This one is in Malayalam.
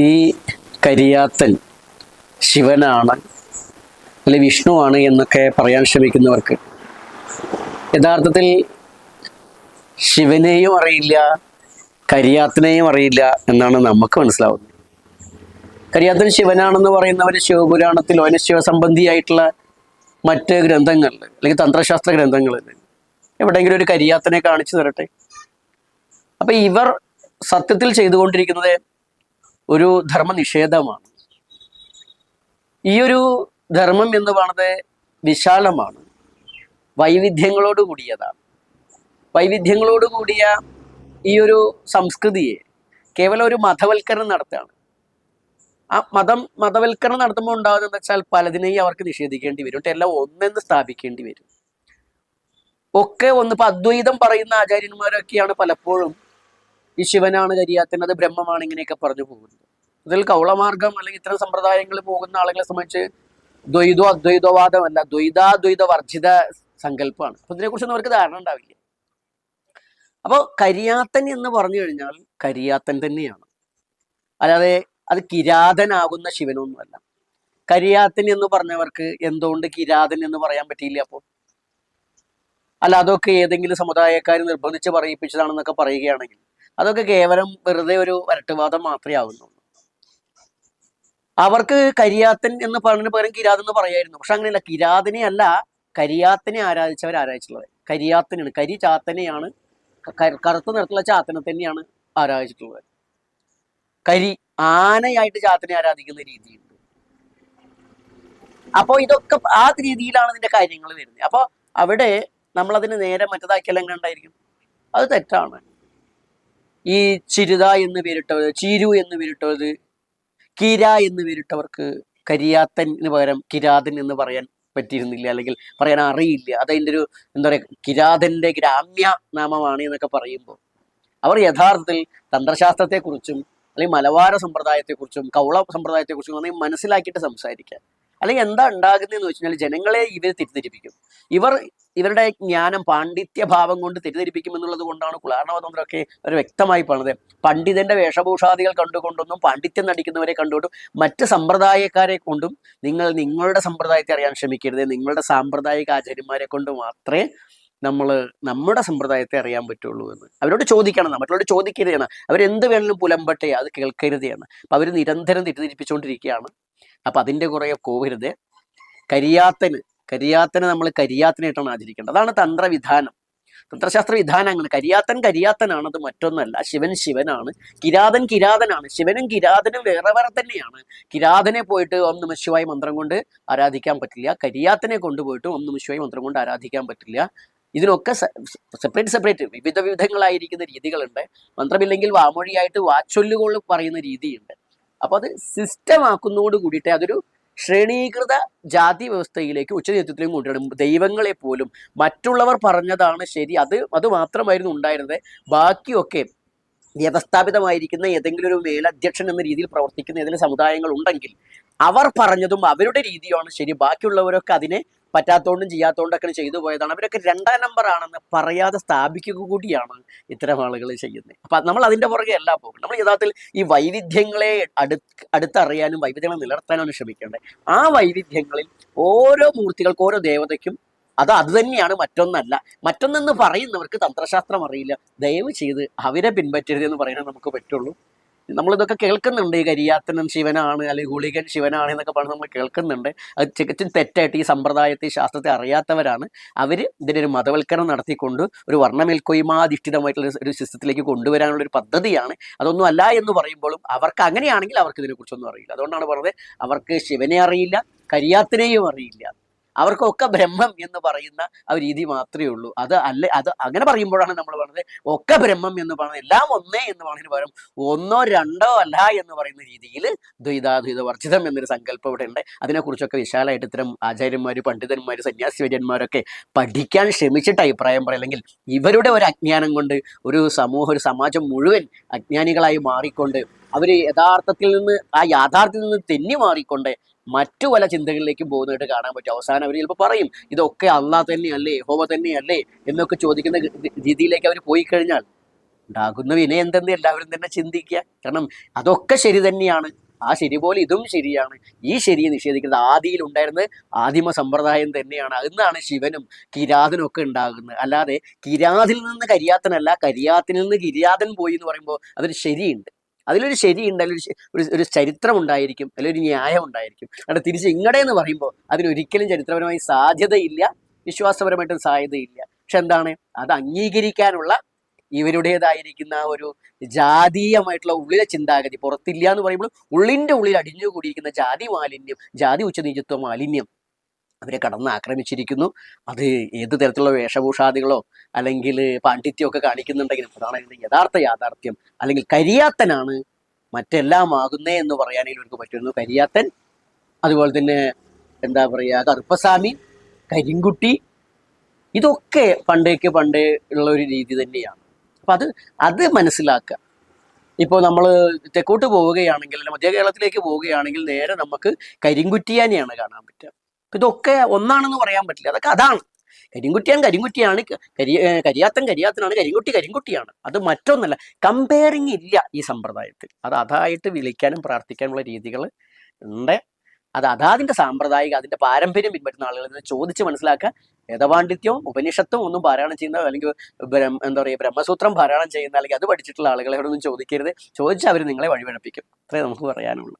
ഈ കരിയാത്തൽ ശിവനാണ് അല്ലെ വിഷ്ണുവാണ് എന്നൊക്കെ പറയാൻ ശ്രമിക്കുന്നവർക്ക്. യഥാർത്ഥത്തിൽ ശിവനെയും അറിയില്ല കരിയാത്തനെയും അറിയില്ല എന്നാണ് നമുക്ക് മനസ്സിലാവുന്നത്. കരിയാത്തൻ ശിവനാണെന്ന് പറയുന്നവർ ശിവപുരാണത്തിൽ ഓന ശിവസംബന്ധിയായിട്ടുള്ള മറ്റ് ഗ്രന്ഥങ്ങളിൽ അല്ലെങ്കിൽ തന്ത്രശാസ്ത്ര ഗ്രന്ഥങ്ങളിൽ എവിടെയെങ്കിലും ഒരു കരിയാത്തനെ കാണിച്ചു തരട്ടെ. അപ്പൊ ഇവർ സത്യത്തിൽ ചെയ്തുകൊണ്ടിരിക്കുന്നത് ഒരു ധർമ്മ നിഷേധമാണ് ഈ ഒരു ധർമ്മം എന്ന് പറയുന്നത് വിശാലമാണ്. വൈവിധ്യങ്ങളോട് കൂടിയതാണ്. വൈവിധ്യങ്ങളോട് കൂടിയ ഈ ഒരു സംസ്കൃതിയെ കേവലം ഒരു മതവൽക്കരണം നടത്തുകയാണ്. ആ മതം മതവൽക്കരണം നടത്തുമ്പോൾ ഉണ്ടാകുന്നത് വെച്ചാൽ പലതിനെയും അവർക്ക് നിഷേധിക്കേണ്ടി വരും. എല്ലാം ഒന്നെന്ന് സ്ഥാപിക്കേണ്ടി വരും. ഒക്കെ ഒന്ന് ഇപ്പൊ അദ്വൈതം പറയുന്ന ആചാര്യന്മാരൊക്കെയാണ് പലപ്പോഴും ഈ ശിവനാണ് കരിയാത്തൻ അത് ബ്രഹ്മമാണ് ഇങ്ങനെയൊക്കെ പറഞ്ഞു പോകുന്നത്. ഇതിൽ കൗളമാർഗം അല്ലെങ്കിൽ ഇത്തരം സമ്പ്രദായങ്ങൾ പോകുന്ന ആളുകളെ സംബന്ധിച്ച് ദ്വൈതോ അദ്വൈതവാദമല്ല ദ്വൈതാദ്വൈത വർജിത സങ്കല്പമാണ്. അപ്പൊ ഇതിനെക്കുറിച്ചൊന്നും അവർക്ക് ധാരണ ഉണ്ടാവില്ല. അപ്പോൾ കരിയാത്തൻ എന്ന് പറഞ്ഞു കഴിഞ്ഞാൽ കരിയാത്തൻ തന്നെയാണ്. അല്ലാതെ അത് കിരാതനാകുന്ന ശിവനൊന്നുമല്ല. കരിയാത്തൻ എന്ന് പറഞ്ഞവർക്ക് എന്തുകൊണ്ട് കിരാതൻ എന്ന് പറയാൻ പറ്റിയില്ല അപ്പോൾ അല്ല അതൊക്കെ ഏതെങ്കിലും സമുദായക്കാർ നിർബന്ധിച്ച് പറയിപ്പിച്ചതാണെന്നൊക്കെ പറയുകയാണെങ്കിൽ അതൊക്കെ കേവലം വെറുതെ ഒരു വരട്ടുവാദം മാത്രമേ ആവുന്നുള്ളൂ. അവർക്ക് കരിയാത്തൻ എന്ന് പറഞ്ഞതിന് പകരം കിരാതൻ എന്ന് പറയായിരുന്നു. പക്ഷെ അങ്ങനെയല്ല കിരാതനെ അല്ല കരിയാത്തനെ ആരാധിച്ചവർ ആരാധിച്ചിട്ടുള്ളത്. കരിയാത്തനാണ് കരി ചാത്തനെയാണ് കറുത്ത നിറത്തിലുള്ള ചാത്തനെ തന്നെയാണ് ആരാധിച്ചിട്ടുള്ളത്. കരി ആനയായിട്ട് ചാത്തനെ ആരാധിക്കുന്ന രീതിയുണ്ട്. അപ്പോൾ ഇതൊക്കെ ആ രീതിയിലാണ് ഇതിന്റെ കാര്യങ്ങൾ വരുന്നത്. അപ്പോൾ അവിടെ നമ്മളതിന് നേരെ മറ്റേതാക്കിയാൽ എങ്ങനെ ഉണ്ടായിരിക്കും? അത് തെറ്റാണ്. ഈ ചിരുത എന്ന് പേരിട്ടവർ ചീരു എന്ന് പേരിട്ടവർ കിര എന്ന് പേരിട്ടവർക്ക് കരിയാത്തന് പകരം കിരാതൻ എന്ന് പറയാൻ പറ്റിയിരുന്നില്ല അല്ലെങ്കിൽ പറയാൻ അറിയില്ല. അതതിന്റെ ഒരു എന്താ പറയുക കിരാതന്റെ ഗ്രാമ്യ നാമമാണ് എന്നൊക്കെ പറയുമ്പോൾ അവർ യഥാർത്ഥത്തിൽ തന്ത്രശാസ്ത്രത്തെക്കുറിച്ചും അല്ലെങ്കിൽ മലബാര സമ്പ്രദായത്തെക്കുറിച്ചും കൗള സമ്പ്രദായത്തെക്കുറിച്ചും അല്ലെങ്കിൽ മനസ്സിലാക്കിയിട്ട് സംസാരിക്കുക അല്ലെങ്കിൽ എന്താ ഉണ്ടാകുന്നതെന്ന് വെച്ച് കഴിഞ്ഞാൽ ജനങ്ങളെ ഇവർ തെറ്റിദ്ധരിപ്പിക്കും ഇവർ ഇവരുടെ ജ്ഞാനം പാണ്ഡിത്യഭാവം കൊണ്ട് തെറ്റിദ്ധരിപ്പിക്കും എന്നുള്ളത് കൊണ്ടാണ് കുളാർണവതന്ത്രമൊക്കെ അവർ വ്യക്തമായി പറഞ്ഞത്. പണ്ഡിതന്റെ വേഷഭൂഷാദികൾ കണ്ടുകൊണ്ടൊന്നും പാണ്ഡിത്യം നടിക്കുന്നവരെ കണ്ടുകൊണ്ടും മറ്റ് സമ്പ്രദായക്കാരെ കൊണ്ടും നിങ്ങൾ നിങ്ങളുടെ സമ്പ്രദായത്തെ അറിയാൻ ശ്രമിക്കരുത്. നിങ്ങളുടെ സാമ്പ്രദായിക ആചാര്യന്മാരെ കൊണ്ട് മാത്രമേ നമ്മൾ നമ്മുടെ സമ്പ്രദായത്തെ അറിയാൻ പറ്റുള്ളൂ എന്ന്. അവരോട് ചോദിക്കണം. എന്ന്. മറ്റുള്ളവരോട് ചോദിക്കരുതാണ് അവരെന്ത് വേണമെങ്കിലും പുലമ്പട്ടെ അത് കേൾക്കരുത് എന്ന് അപ്പം അവർ നിരന്തരം തെറ്റിദ്ധരിപ്പിച്ചുകൊണ്ടിരിക്കുകയാണ്. അപ്പം അതിന്റെ കുറേ പോകരുത് കരിയാത്തന് കരിയാത്തനെ നമ്മൾ കരിയാത്തനായിട്ടാണ് ആചരിക്കേണ്ടത്. അതാണ് തന്ത്രവിധാനം. തന്ത്രശാസ്ത്ര വിധാനങ്ങൾ. കരിയാത്തൻ കരിയാത്തനാണ് അത് മറ്റൊന്നല്ല. ശിവൻ ശിവനാണ്. കിരാതൻ കിരാതനാണ്. ശിവനും കിരാതനും വേറെ വേറെ തന്നെയാണ്. കിരാതനെ പോയിട്ട് ഓം നമ മന്ത്രം കൊണ്ട് ആരാധിക്കാൻ പറ്റില്ല. കരിയാത്തനെ കൊണ്ടുപോയിട്ട് ഓം നമ മന്ത്രം കൊണ്ട് ആരാധിക്കാൻ പറ്റില്ല. ഇതിനൊക്കെ സെപ്പറേറ്റ് സെപ്പറേറ്റ് വിവിധ വിധങ്ങളായിരിക്കുന്ന രീതികളുണ്ട്. മന്ത്രമില്ലെങ്കിൽ വാമൊഴിയായിട്ട് വാച്ചൊല്ലുകൾ പറയുന്ന രീതിയുണ്ട്. അപ്പോൾ അത് സിസ്റ്റം ആക്കുന്നതോട് കൂടിയിട്ട് അതൊരു ശ്രേണീകൃത ജാതി വ്യവസ്ഥയിലേക്ക് ഉച്ചനേതൃത്വത്തിലേക്ക് കൊണ്ടുവരണം ദൈവങ്ങളെ പോലും മറ്റുള്ളവർ പറഞ്ഞതാണ് ശരി. അത് അത് മാത്രമായിരുന്നു ഉണ്ടായിരുന്നത്. ബാക്കിയൊക്കെ വ്യവസ്ഥാപിതമായിരിക്കുന്ന ഏതെങ്കിലും ഒരു മേലധ്യക്ഷൻ എന്ന രീതിയിൽ പ്രവർത്തിക്കുന്ന ഏതെങ്കിലും സമുദായങ്ങൾ ഉണ്ടെങ്കിൽ അവർ പറഞ്ഞതും അവരുടെ രീതിയാണ് ശരി. ബാക്കിയുള്ളവരൊക്കെ അതിനെ പറ്റാത്തോണ്ടും ചെയ്യാത്തോണ്ടൊക്കെ ചെയ്തു പോയതാണ്. അവരൊക്കെ രണ്ടാം നമ്പർ ആണെന്ന് പറയാതെ സ്ഥാപിക്കുക കൂടിയാണ് ഇത്തരം ആളുകൾ ചെയ്യുന്നത്. അപ്പൊ നമ്മൾ അതിന്റെ പുറകെ അല്ല പോകും നമ്മൾ യഥാർത്ഥത്തിൽ ഈ വൈവിധ്യങ്ങളെ അടു അടുത്തറിയാനും വൈവിധ്യങ്ങളെ നിലനിർത്താനാണ് ശ്രമിക്കേണ്ടത്. ആ വൈവിധ്യങ്ങളിൽ ഓരോ മൂർത്തികൾക്ക് ഓരോ ദേവതയ്ക്കും അത് അത് തന്നെയാണ് മറ്റൊന്നല്ല. മറ്റൊന്നെന്ന് പറയുന്നവർക്ക് തന്ത്രശാസ്ത്രം അറിയില്ല. ദയവ് ചെയ്ത് അവരെ പിൻപറ്റരുത് എന്ന് പറയാൻ നമുക്ക് പറ്റുള്ളൂ. നമ്മളിതൊക്കെ കേൾക്കുന്നുണ്ട്. ഈ കരിയാത്തനും ശിവനാണ് അല്ലെങ്കിൽ ഗുളികൻ ശിവനാണ് എന്നൊക്കെ പറഞ്ഞ് നമ്മൾ കേൾക്കുന്നുണ്ട്. അത് തികച്ചും തെറ്റായിട്ട് ഈ സമ്പ്രദായത്തെ ശാസ്ത്രത്തെ അറിയാത്തവരാണ്. അവർ ഒരു മതവൽക്കരണം നടത്തിക്കൊണ്ട് ഒരു വർണമേൽക്കൊയ്മാധിഷ്ഠിതമായിട്ടുള്ള ഒരു സിസ്റ്റത്തിലേക്ക് കൊണ്ടുവരാനുള്ള ഒരു പദ്ധതിയാണ്. അതൊന്നും അല്ല എന്ന് പറയുമ്പോഴും അവർക്ക് അങ്ങനെയാണെങ്കിൽ അവർക്ക് ഇതിനെക്കുറിച്ചൊന്നും അറിയില്ല. അതുകൊണ്ടാണ് പറഞ്ഞത് അവർക്ക് ശിവനെ അറിയില്ല കരിയാത്തിനെയും അറിയില്ല. അവർക്കൊക്കെ ബ്രഹ്മം എന്ന് പറയുന്ന ആ രീതി മാത്രമേ ഉള്ളൂ. അത് അല്ല അത് അങ്ങനെ പറയുമ്പോഴാണ് നമ്മൾ പറഞ്ഞത് ഒക്കെ ബ്രഹ്മം എന്ന് പറയുന്നത് എല്ലാം ഒന്നേ എന്ന് പറയുന്നതിന് പകരം ഒന്നോ രണ്ടോ അല്ല എന്ന് പറയുന്ന രീതിയിൽ ദ്വൈതാദ്വൈത വർജിതം എന്നൊരു സങ്കല്പം ഇവിടെ ഉണ്ട്. അതിനെക്കുറിച്ചൊക്കെ വിശാലമായിട്ട് ഇത്തരം ആചാര്യന്മാർ പണ്ഡിതന്മാർ സന്യാസിവര്യന്മാരൊക്കെ പഠിക്കാൻ ശ്രമിച്ചിട്ട് അഭിപ്രായം പറയില്ലെങ്കിൽ ഇവരുടെ ഒരു അജ്ഞാനം കൊണ്ട് ഒരു സമൂഹം ഒരു സമാജം മുഴുവൻ അജ്ഞാനികളായി മാറിക്കൊണ്ട് അവർ യഥാർത്ഥത്തിൽ നിന്ന് ആ യാഥാർത്ഥ്യത്തിൽ നിന്ന് തെന്നി മാറിക്കൊണ്ട് മറ്റു പല ചിന്തകളിലേക്കും പോകുന്നതായിട്ട് കാണാൻ പറ്റും. അവസാനം അവർ ചിലപ്പോൾ പറയും ഇതൊക്കെ അള്ളാഹ് തന്നെയല്ലേ ഹോവ തന്നെയല്ലേ? എന്നൊക്കെ ചോദിക്കുന്ന രീതിയിലേക്ക് അവർ പോയി കഴിഞ്ഞാൽ ഉണ്ടാകുന്ന വിന എന്തെന്ന് എല്ലാവരും തന്നെ ചിന്തിക്കുക. കാരണം അതൊക്കെ ശരി തന്നെയാണ്. ആ ശരി പോലെ ഇതും ശരിയാണ്. ഈ ശരിയെ നിഷേധിക്കുന്നത് ആദിയിൽ ഉണ്ടായിരുന്ന ആദിമ സമ്പ്രദായം തന്നെയാണ്. അതിന്നാണ് ശിവനും കിരാതനും ഒക്കെ ഉണ്ടാകുന്നത്. അല്ലാതെ കിരാതിൽ നിന്ന് കരിയാത്തനല്ല കരിയാത്തിൽ നിന്ന് കിരാതൻ പോയി എന്ന് പറയുമ്പോൾ അതൊരു ശരിയുണ്ട്. അതിലൊരു ശരിയുണ്ട് അതിലൊരു ഒരു ഒരു ചരിത്രം ഉണ്ടായിരിക്കും അല്ലെങ്കിൽ ഒരു ന്യായം ഉണ്ടായിരിക്കും അവിടെ തിരിച്ച് ഇങ്ങടെ എന്ന് പറയുമ്പോൾ അതിനൊരിക്കലും ചരിത്രപരമായി സാധ്യതയില്ല വിശ്വാസപരമായിട്ടും സാധ്യതയില്ല. പക്ഷെ എന്താണ്? അത് അംഗീകരിക്കാനുള്ള ഇവരുടേതായിരിക്കുന്ന ഒരു ജാതീയമായിട്ടുള്ള ഉള്ളിലെ ചിന്താഗതി പുറത്തില്ല എന്ന് പറയുമ്പോൾ ഉള്ളിന്റെ ഉള്ളിൽ അടിഞ്ഞുകൂടിയിരിക്കുന്ന ജാതി മാലിന്യം ജാതി ഉച്ചനീചത്വ മാലിന്യം അവരെ കടന്ന് ആക്രമിച്ചിരിക്കുന്നു. അത് ഏത് തരത്തിലുള്ള വേഷഭൂഷാദികളോ അല്ലെങ്കിൽ പാണ്ഡിത്യം ഒക്കെ കാണിക്കുന്നുണ്ടെങ്കിലും അതാണ് അതിന്റെ യഥാർത്ഥ യാഥാർത്ഥ്യം. അല്ലെങ്കിൽ കരിയാത്തനാണ് മറ്റെല്ലാം ആകുന്നേ എന്ന് പറയാനേ ഇവർക്ക് പറ്റുന്നു കരിയാത്തൻ അതുപോലെ തന്നെ എന്താ പറയുക കറുപ്പസ്വാമി കരിങ്കുട്ടി ഇതൊക്കെ പണ്ടേക്ക് പണ്ടേ ഉള്ള ഒരു രീതി തന്നെയാണ്. അപ്പം അത് അത് മനസ്സിലാക്കുക. ഇപ്പോൾ നമ്മൾ തെക്കോട്ട് പോവുകയാണെങ്കിൽ മധ്യ കേരളത്തിലേക്ക് പോവുകയാണെങ്കിൽ നേരെ നമുക്ക് കരിങ്കുറ്റിയാനെയാണ് കാണാൻ പറ്റുക. ഇതൊക്കെ ഒന്നാണെന്ന് പറയാൻ പറ്റില്ല. അതൊക്കെ അതാണ്. കരിങ്കുട്ടിയാണ് കരിങ്കുട്ടിയാണ് കരി കരിയാത്തൻ കരിയാത്തനാണ് കരിങ്കുട്ടി കരിങ്കുട്ടിയാണ്. അത് മറ്റൊന്നല്ല. കമ്പയറിങ് ഇല്ല ഈ സമ്പ്രദായത്തിൽ. അത് അതായിട്ട് വിളിക്കാനും പ്രാർത്ഥിക്കാനുള്ള രീതികൾ ഉണ്ട്. അത് അതാതിന്റെ സാമ്പ്രദായിക അതിന്റെ പാരമ്പര്യം പിൻപറ്റുന്ന ആളുകൾ ഇതിനെ ചോദിച്ച് മനസ്സിലാക്കുക. വേദപാണ്ഡിത്യവും ഉപനിഷത്തും ഒന്നും പാരായണം ചെയ്യുന്ന അല്ലെങ്കിൽ എന്താ പറയുക ബ്രഹ്മസൂത്രം പാരായണം ചെയ്യുന്ന അല്ലെങ്കിൽ അത് പഠിച്ചിട്ടുള്ള ആളുകളെ ഒന്നും ചോദിക്കരുത്. ചോദിച്ചാൽ അവർ നിങ്ങളെ വഴിപഴപ്പിക്കും. അത്രേ നമുക്ക് പറയാനുള്ളൂ.